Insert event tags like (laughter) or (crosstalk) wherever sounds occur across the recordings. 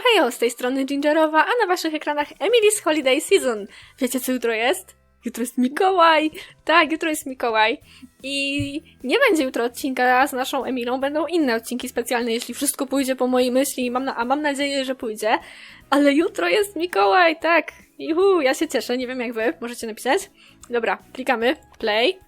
hejo, z tej strony Gingerowa, a na waszych ekranach Emily's Holiday Season. Wiecie co jutro jest? Jutro jest Mikołaj! Tak, jutro jest Mikołaj. I nie będzie jutro odcinka z naszą Emilą, będą inne odcinki specjalne, jeśli wszystko pójdzie po mojej myśli, mam na, a mam nadzieję, że pójdzie. Ale jutro jest Mikołaj, tak! Juhu, ja się cieszę, nie wiem jak wy, możecie napisać. Dobra, klikamy, play.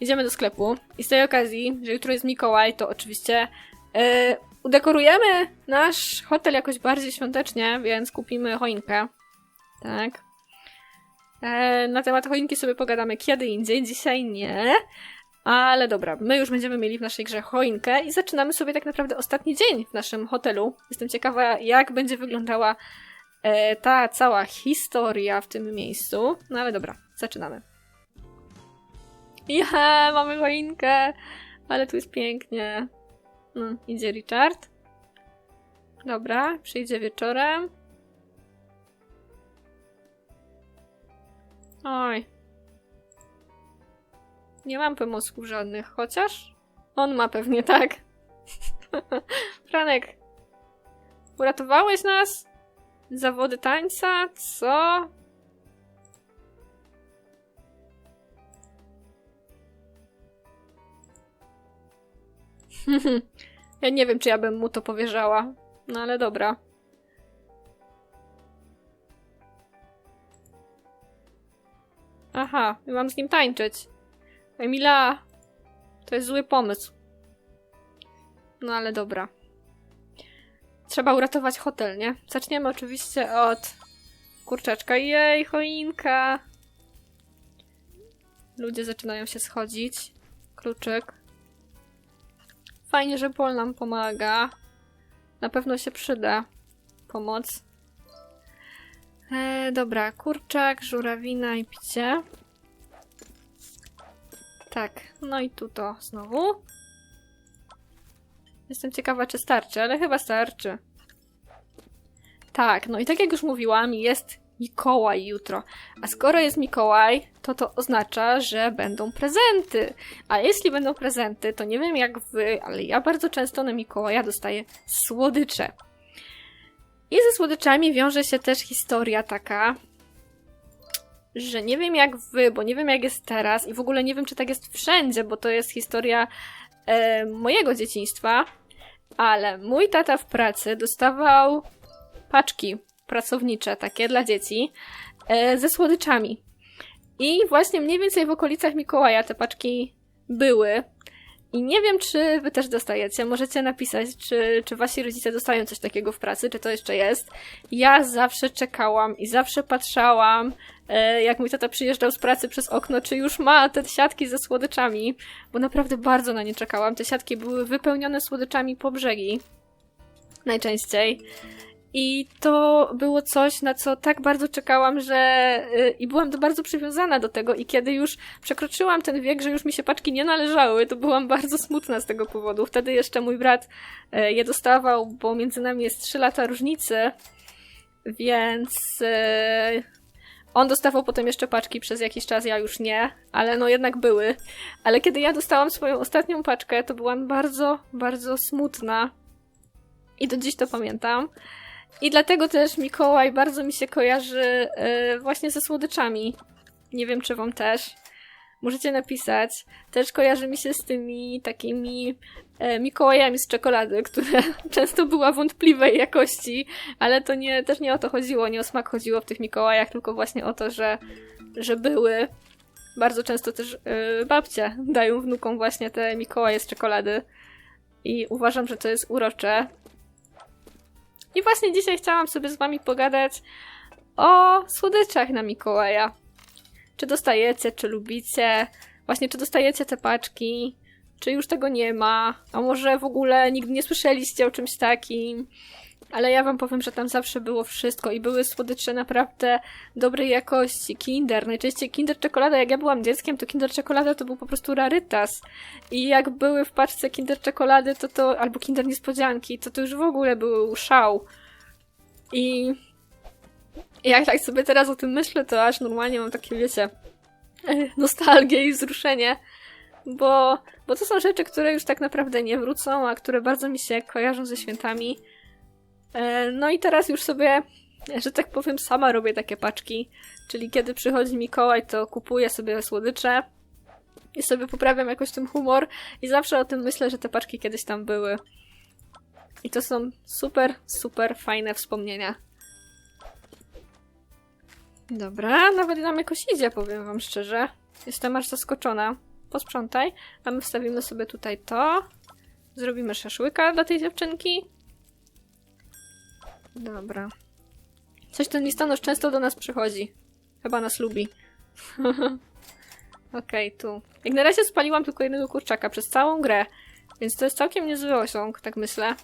Idziemy do sklepu i z tej okazji, że jutro jest Mikołaj, to oczywiście e, udekorujemy nasz hotel jakoś bardziej świątecznie, więc kupimy choinkę. Tak. E, na temat choinki sobie pogadamy kiedy indziej, dzisiaj nie. Ale dobra, my już będziemy mieli w naszej grze choinkę i zaczynamy sobie tak naprawdę ostatni dzień w naszym hotelu. Jestem ciekawa, jak będzie wyglądała e, ta cała historia w tym miejscu. No ale dobra, zaczynamy. Ja, mamy choinkę, ale tu jest pięknie. No, idzie Richard. Dobra, przyjdzie wieczorem. Oj. Nie mam pomysłów żadnych, chociaż on ma pewnie tak. (laughs) Franek, uratowałeś nas? Zawody tańca? Co? Ja nie wiem, czy ja bym mu to powierzała. No ale dobra. Aha, mam z nim tańczyć. Emila, to jest zły pomysł. No ale dobra. Trzeba uratować hotel, nie? Zaczniemy oczywiście od kurczaczka. Jej, choinka! Ludzie zaczynają się schodzić. Kluczyk. Fajnie, że Paul nam pomaga. Na pewno się przyda pomoc. E, dobra, kurczak, żurawina i picie. Tak, no i tu to znowu. Jestem ciekawa, czy starczy, ale chyba starczy. Tak, no i tak jak już mówiłam, jest Mikołaj jutro. A skoro jest Mikołaj, to to oznacza, że będą prezenty. A jeśli będą prezenty, to nie wiem jak wy, ale ja bardzo często na Mikołaja dostaję słodycze. I ze słodyczami wiąże się też historia taka, że nie wiem jak wy, bo nie wiem jak jest teraz i w ogóle nie wiem czy tak jest wszędzie, bo to jest historia e, mojego dzieciństwa, ale mój tata w pracy dostawał paczki pracownicze, takie dla dzieci, e, ze słodyczami. I właśnie mniej więcej w okolicach Mikołaja te paczki były. I nie wiem, czy wy też dostajecie. Możecie napisać, czy, czy wasi rodzice dostają coś takiego w pracy, czy to jeszcze jest. Ja zawsze czekałam i zawsze patrzałam, e, jak mój tata przyjeżdżał z pracy przez okno, czy już ma te siatki ze słodyczami, bo naprawdę bardzo na nie czekałam. Te siatki były wypełnione słodyczami po brzegi. Najczęściej. I to było coś, na co tak bardzo czekałam, że yy, i byłam to bardzo przywiązana do tego. I kiedy już przekroczyłam ten wiek, że już mi się paczki nie należały, to byłam bardzo smutna z tego powodu. Wtedy jeszcze mój brat yy, je dostawał, bo między nami jest 3 lata różnicy, więc yy, on dostawał potem jeszcze paczki przez jakiś czas, ja już nie, ale no jednak były. Ale kiedy ja dostałam swoją ostatnią paczkę, to byłam bardzo, bardzo smutna. I do dziś to pamiętam. I dlatego też Mikołaj bardzo mi się kojarzy yy, właśnie ze słodyczami. Nie wiem, czy wam też. Możecie napisać. Też kojarzy mi się z tymi takimi e, Mikołajami z czekolady, które (laughs) często była wątpliwej jakości, ale to nie, też nie o to chodziło, nie o smak chodziło w tych Mikołajach, tylko właśnie o to, że, że były. Bardzo często też yy, babcie dają wnukom właśnie te Mikołaje z czekolady. I uważam, że to jest urocze. I właśnie dzisiaj chciałam sobie z wami pogadać o słodyczach na Mikołaja. Czy dostajecie, czy lubicie? Właśnie, czy dostajecie te paczki? Czy już tego nie ma? A może w ogóle nigdy nie słyszeliście o czymś takim? Ale ja wam powiem, że tam zawsze było wszystko i były słodycze naprawdę dobrej jakości. Kinder, najczęściej Kinder czekolada. Jak ja byłam dzieckiem, to Kinder czekolada to był po prostu rarytas. I jak były w paczce Kinder czekolady, to to, albo Kinder niespodzianki, to to już w ogóle był szał. I jak tak sobie teraz o tym myślę, to aż normalnie mam takie, wiecie, (laughs) nostalgię i wzruszenie. Bo, bo to są rzeczy, które już tak naprawdę nie wrócą, a które bardzo mi się kojarzą ze świętami. E, no i teraz już sobie, że tak powiem, sama robię takie paczki. Czyli kiedy przychodzi Mikołaj, to kupuję sobie słodycze i sobie poprawiam jakoś ten humor i zawsze o tym myślę, że te paczki kiedyś tam były. I to są super, super fajne wspomnienia. Dobra, nawet nam jakoś idzie, powiem wam szczerze. Jestem aż zaskoczona. Posprzątaj, a my wstawimy sobie tutaj to. Zrobimy szaszłyka dla tej dziewczynki. Dobra. Coś ten listonosz często do nas przychodzi. Chyba nas lubi. (laughs) Okej, tu. Jak na razie spaliłam tylko jednego kurczaka przez całą grę, więc to jest całkiem niezły osiąg, tak myślę.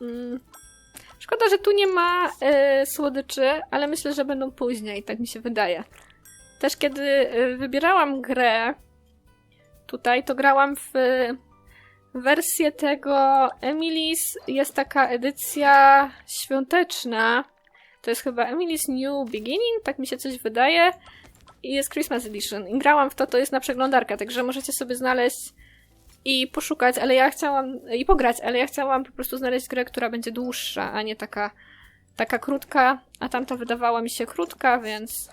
Mm. Szkoda, że tu nie ma e, słodyczy, ale myślę, że będą później, tak mi się wydaje. Też kiedy e, wybierałam grę tutaj, to grałam w wersję tego Emily's. Jest taka edycja świąteczna. To jest chyba Emily's New Beginning, tak mi się coś wydaje. I jest Christmas Edition. I grałam w to, to jest na przeglądarkę, także możecie sobie znaleźć i poszukać, ale ja chciałam, i pograć, ale ja chciałam po prostu znaleźć grę, która będzie dłuższa, a nie taka, taka krótka, a tamta wydawała mi się krótka, więc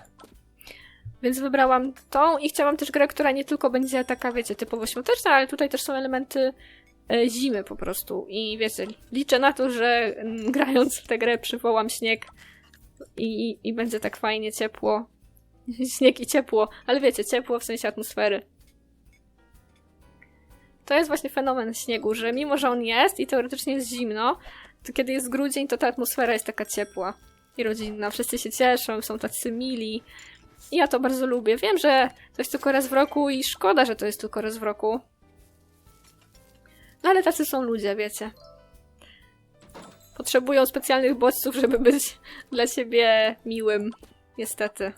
więc wybrałam tą i chciałam też grę, która nie tylko będzie taka, wiecie, typowo świąteczna, ale tutaj też są elementy e, zimy po prostu. I wiecie, liczę na to, że mm, (laughs) grając w tę grę przywołam śnieg i, i będzie tak fajnie ciepło. (laughs) Śnieg i ciepło, ale wiecie, ciepło w sensie atmosfery. To jest właśnie fenomen śniegu, że mimo, że on jest i teoretycznie jest zimno, to kiedy jest grudzień, to ta atmosfera jest taka ciepła i rodzinna. Wszyscy się cieszą, są tacy mili. Ja to bardzo lubię. Wiem, że to jest tylko raz w roku i szkoda, że to jest tylko raz w roku. No ale tacy są ludzie, wiecie. Potrzebują specjalnych bodźców, żeby być (laughs) dla siebie miłym. Niestety.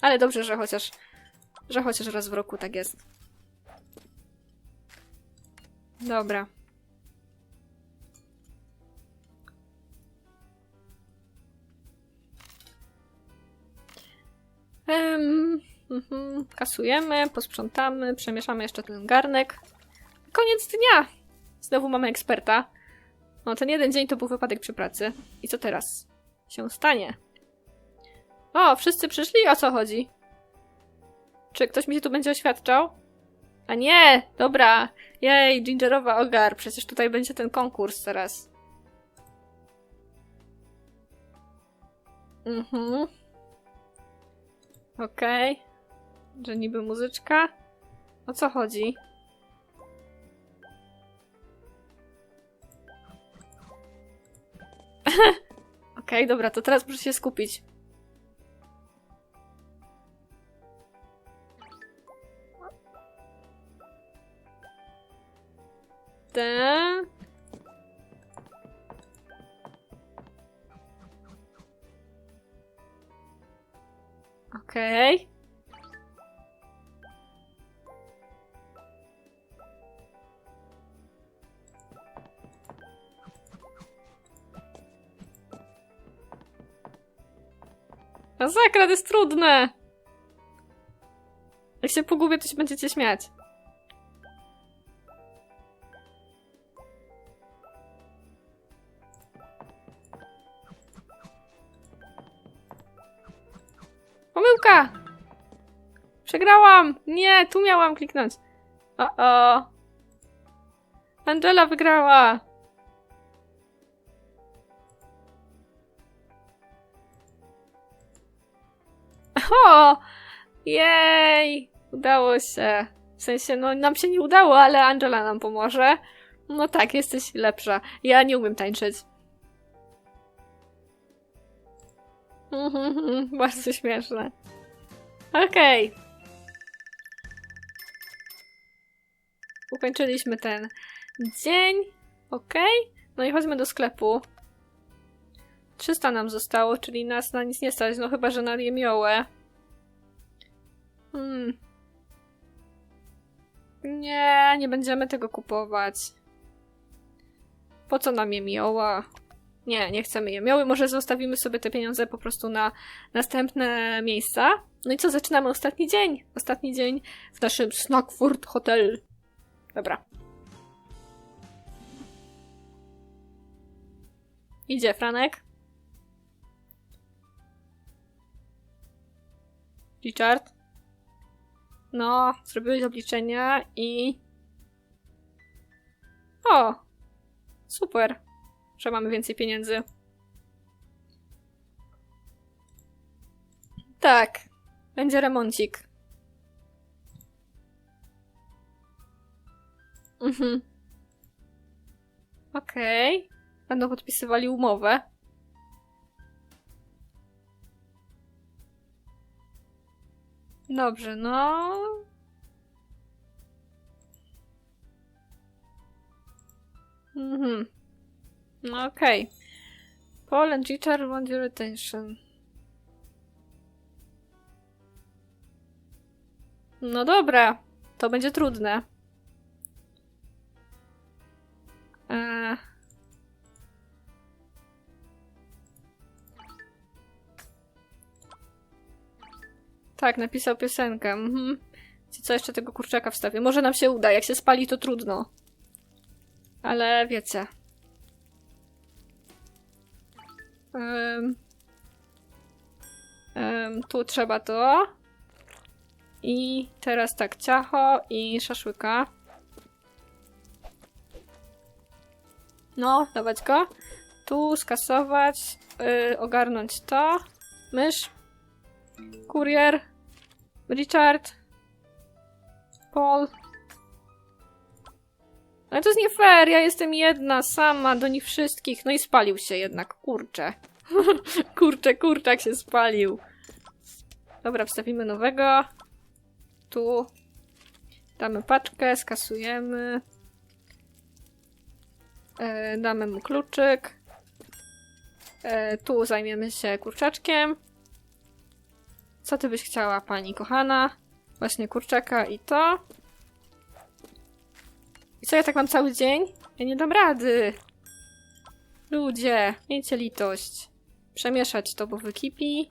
Ale dobrze, że chociaż, że chociaż raz w roku tak jest. Dobra. Mhm, kasujemy, posprzątamy, przemieszamy jeszcze ten garnek. Koniec dnia! Znowu mamy eksperta. No, ten jeden dzień to był wypadek przy pracy. I co teraz się stanie? O, wszyscy przyszli? O co chodzi? Czy ktoś mi się tu będzie oświadczał? A nie! Dobra! Jej, gingerowa ogar. Przecież tutaj będzie ten konkurs teraz. Mhm. Okej. Okay. Że niby muzyczka. O co chodzi? (laughs) Okej, okay, dobra, to teraz muszę się skupić. Te. Okej. Okay. Masakra, to jest trudne! Jak się pogubię, to się będziecie śmiać. Tu miałam kliknąć. O, o. Angela wygrała! O! Jej! Udało się. W sensie, no nam się nie udało, ale Angela nam pomoże. No tak, jesteś lepsza. Ja nie umiem tańczyć. (laughs) Bardzo śmieszne. Okej. Okay. Ukończyliśmy ten dzień. Okay. No i chodźmy do sklepu. 300 nam zostało, czyli nas na nic nie stać, no chyba, że na jemiołę. Hmm. Nie, nie będziemy tego kupować. Po co nam jemioła? Nie, nie chcemy jemioły. Może zostawimy sobie te pieniądze po prostu na następne miejsca. No i co, zaczynamy ostatni dzień. Ostatni dzień w naszym Snackford Hotel. Dobra. Idzie Franek. Richard. No, zrobiłeś obliczenia i... O! Super, że mamy więcej pieniędzy. Tak, będzie remoncik. Mhm. Okej. Będą podpisywali umowę. Dobrze, no. Mhm. No okej. Paul and want your attention. No dobra, to będzie trudne. Eee. Tak, napisał piosenkę. Mhm. Co jeszcze tego kurczaka wstawię? Może nam się uda. Jak się spali, to trudno. Ale wiecie. Em, em, tu trzeba to. I teraz tak, ciacho i szaszłyka. No, dawać go. Tu skasować, yy, ogarnąć to. Mysz. Kurier. Richard. Paul. Ale to jest nie fair, ja jestem jedna, sama, do nich wszystkich. No i spalił się jednak, kurczę. (laughs) kurczę, kurczak się spalił. Dobra, wstawimy nowego. Tu. Damy paczkę, skasujemy. E, damy mu kluczyk. E, tu zajmiemy się kurczaczkiem. Co ty byś chciała, pani kochana? Właśnie kurczaka i to. I co, ja tak mam cały dzień? Ja nie dam rady. Ludzie, miejcie litość. Przemieszać to, bo wykipi.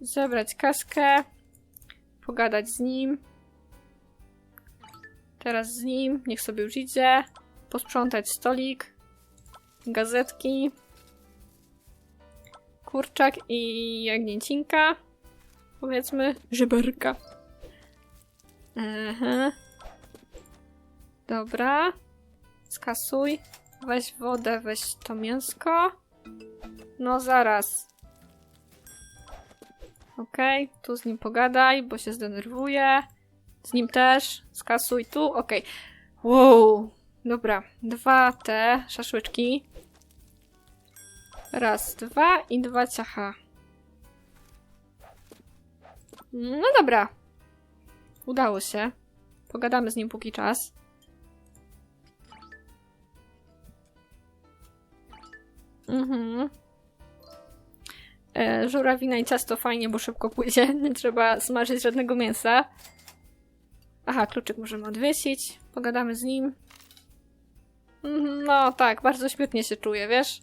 Zebrać kaskę. Pogadać z nim. Teraz z nim, niech sobie już idzie. Posprzątać stolik. Gazetki. Kurczak i jagnięcinka. Powiedzmy, żeberka. Aha. Dobra. Skasuj. Weź wodę, weź to mięsko. No zaraz. Okej, tu z nim pogadaj, bo się zdenerwuje. Z nim też. Skasuj tu, okej. Wow. Dobra, dwa te szaszłyczki. Raz, dwa i dwa ciacha. No dobra. Udało się. Pogadamy z nim póki czas. Mhm. E, żurawina i ciasto fajnie, bo szybko pójdzie. (laughs) Nie trzeba smażyć żadnego mięsa. Aha, kluczyk możemy odwiesić. Pogadamy z nim. No tak, bardzo świetnie się czuję, wiesz?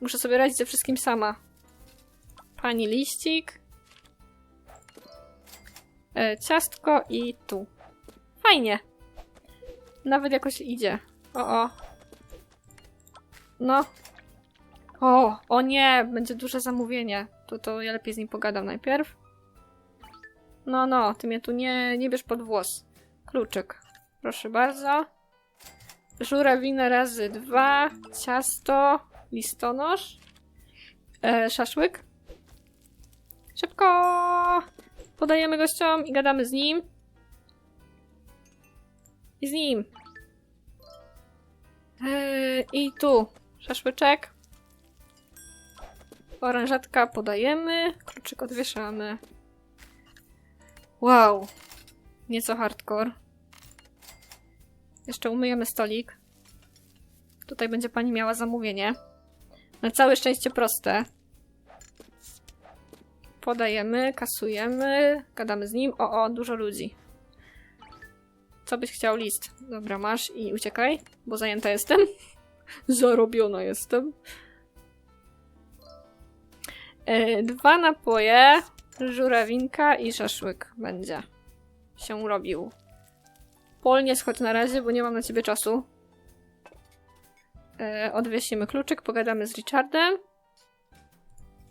Muszę sobie radzić ze wszystkim sama. Pani liścik. E, ciastko i tu. Fajnie. Nawet jakoś idzie. O, o. No. O, o nie, będzie duże zamówienie. To, to ja lepiej z nim pogadam najpierw. No, no, ty mnie tu nie, nie bierz pod włos. Kluczyk. Proszę bardzo. Żurawina razy dwa. Ciasto. Listonosz. E, szaszłyk. Szybko! Podajemy gościom i gadamy z nim. I z nim. E, I tu. Szaszłyczek. Oranżatka podajemy. Kluczyk odwieszamy. Wow. Nieco hardcore. Jeszcze umyjemy stolik. Tutaj będzie pani miała zamówienie. Na całe szczęście proste. Podajemy, kasujemy, gadamy z nim. O, o, dużo ludzi. Co byś chciał? List. Dobra, masz i uciekaj, bo zajęta jestem. (laughs) Zarobiona jestem. E, dwa napoje, żurawinka i szaszłyk będzie się robił. Pol, nie schodź na razie, bo nie mam na ciebie czasu. E, odwiesimy kluczyk, pogadamy z Richardem.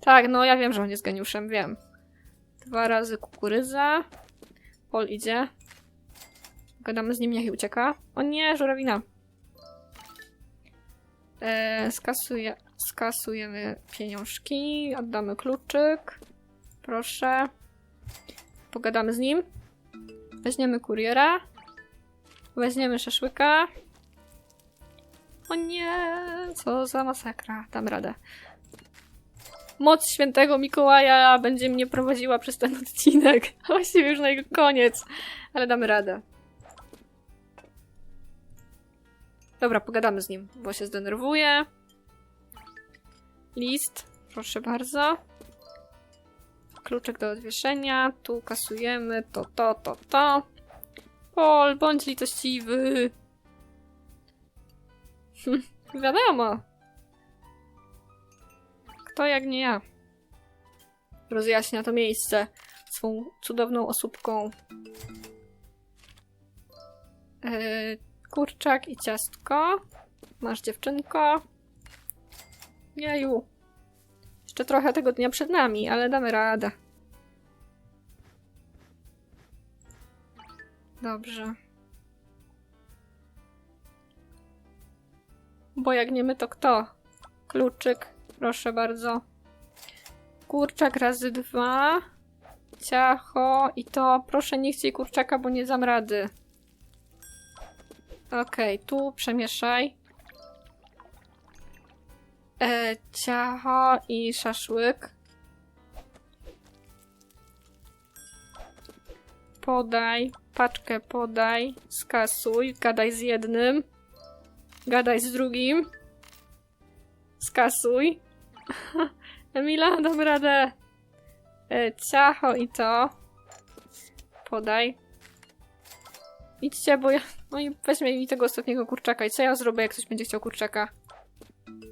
Tak, no ja wiem, że on jest geniuszem, wiem. Dwa razy kukurydza. Pol idzie. Gadamy z nim, niech ucieka. O nie, żurawina. E, skasuje, skasujemy pieniążki, oddamy kluczyk. Proszę. Pogadamy z nim. Weźmiemy kuriera. Weźmiemy szaszłyka. O nie, co za masakra. Dam radę. Moc świętego Mikołaja będzie mnie prowadziła przez ten odcinek. (laughs) Właściwie już na jego koniec. Ale damy radę. Dobra, pogadamy z nim, bo się zdenerwuje. List, proszę bardzo. Kluczek do odwieszenia. Tu kasujemy to, to, to, to. Pol, bądź litościwy. (laughs) Wiadomo. Kto jak nie ja. Rozjaśnia to miejsce swą cudowną osóbką. Yy, kurczak i ciastko. Masz dziewczynko. Jeju. Jeszcze trochę tego dnia przed nami, ale damy radę. Dobrze. Bo jak nie my, to kto? Kluczyk, proszę bardzo. Kurczak razy dwa. Ciacho i to. Proszę nie chciej kurczaka, bo nie dam rady. Okej, tu przemieszaj. E, ciacho i szaszłyk. Podaj, paczkę podaj, skasuj, gadaj z jednym, gadaj z drugim, skasuj. (laughs) Emila, dam radę. E, ciacho i to. Podaj. Idźcie, bo ja... No i weźmie mi tego ostatniego kurczaka. I co ja zrobię, jak ktoś będzie chciał kurczaka?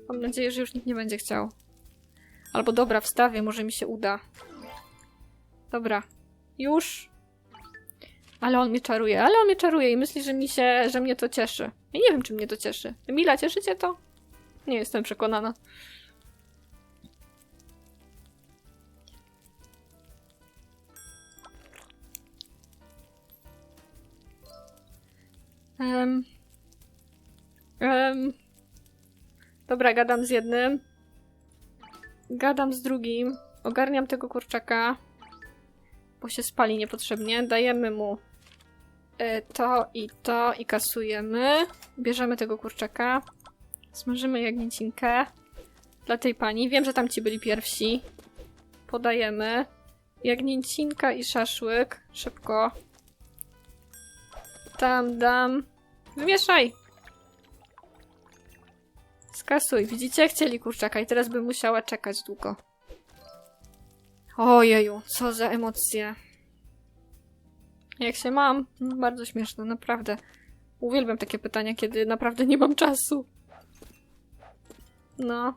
Mam nadzieję, że już nikt nie będzie chciał. Albo dobra, wstawię, może mi się uda. Dobra. Już. Ale on mnie czaruje, ale on mnie czaruje i myśli, że mi się, że mnie to cieszy. Ja nie wiem, czy mnie to cieszy. Emila, cieszy cię to? Nie jestem przekonana. Um. Um. Dobra, gadam z jednym. Gadam z drugim. Ogarniam tego kurczaka. Bo się spali niepotrzebnie. Dajemy mu to i to i kasujemy. Bierzemy tego kurczaka. Smażymy jagnięcinkę. Dla tej pani. Wiem, że tam ci byli pierwsi. Podajemy. Jagnięcinka i szaszłyk. Szybko. Tam dam. Wymieszaj! Skasuj. Widzicie? Chcieli kurczaka i teraz bym musiała czekać długo. Ojeju, co za emocje. Jak się mam? No, bardzo śmieszne, naprawdę. Uwielbiam takie pytania, kiedy naprawdę nie mam czasu. No.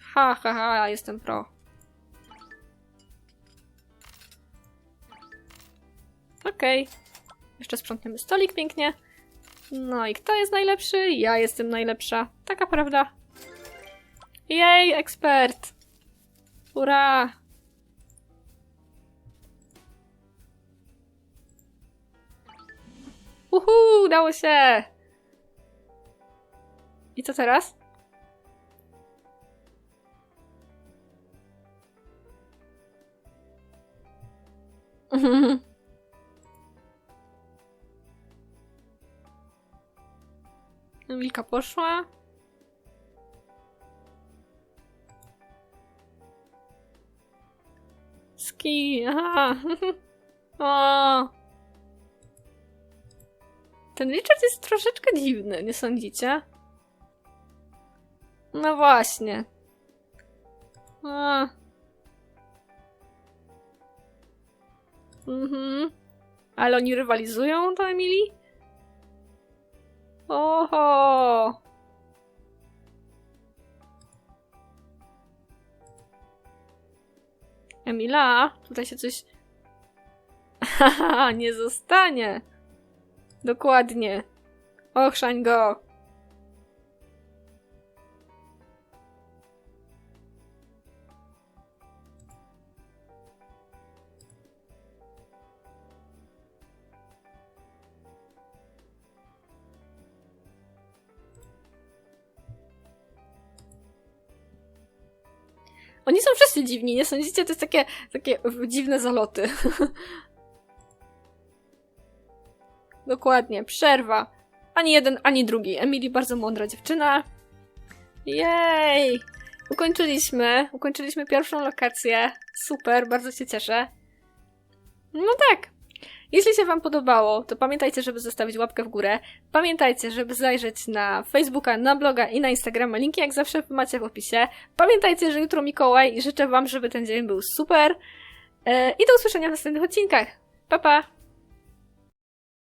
Ha, ha, ha, jestem pro. Okej. Okay. Jeszcze sprzątniemy stolik pięknie. No i kto jest najlepszy? Ja jestem najlepsza. Taka prawda. Jej, ekspert! Ura! Uhu, udało się! I co teraz? (laughs) Emilka poszła. Ski, aha. (laughs) o. Ten Richard jest troszeczkę dziwny, nie sądzicie? No właśnie. A. Mhm. Ale oni rywalizują, to Emily? Oho! Emila, tutaj się coś... (laughs) Haha, nie zostanie! Dokładnie. Ochrzan go. Oni są wszyscy dziwni, nie sądzicie? To jest takie, takie dziwne zaloty. (laughs) Dokładnie, przerwa. Ani jeden, ani drugi. Emily bardzo mądra dziewczyna. Jej! Ukończyliśmy. Ukończyliśmy pierwszą lokację. Super, bardzo się cieszę. No tak. Jeśli się Wam podobało, to pamiętajcie, żeby zostawić łapkę w górę. Pamiętajcie, żeby zajrzeć na Facebooka, na bloga i na Instagrama. Linki jak zawsze macie w opisie. Pamiętajcie, że jutro Mikołaj i życzę Wam, żeby ten dzień był super. E, I do usłyszenia w następnych odcinkach. Pa, pa!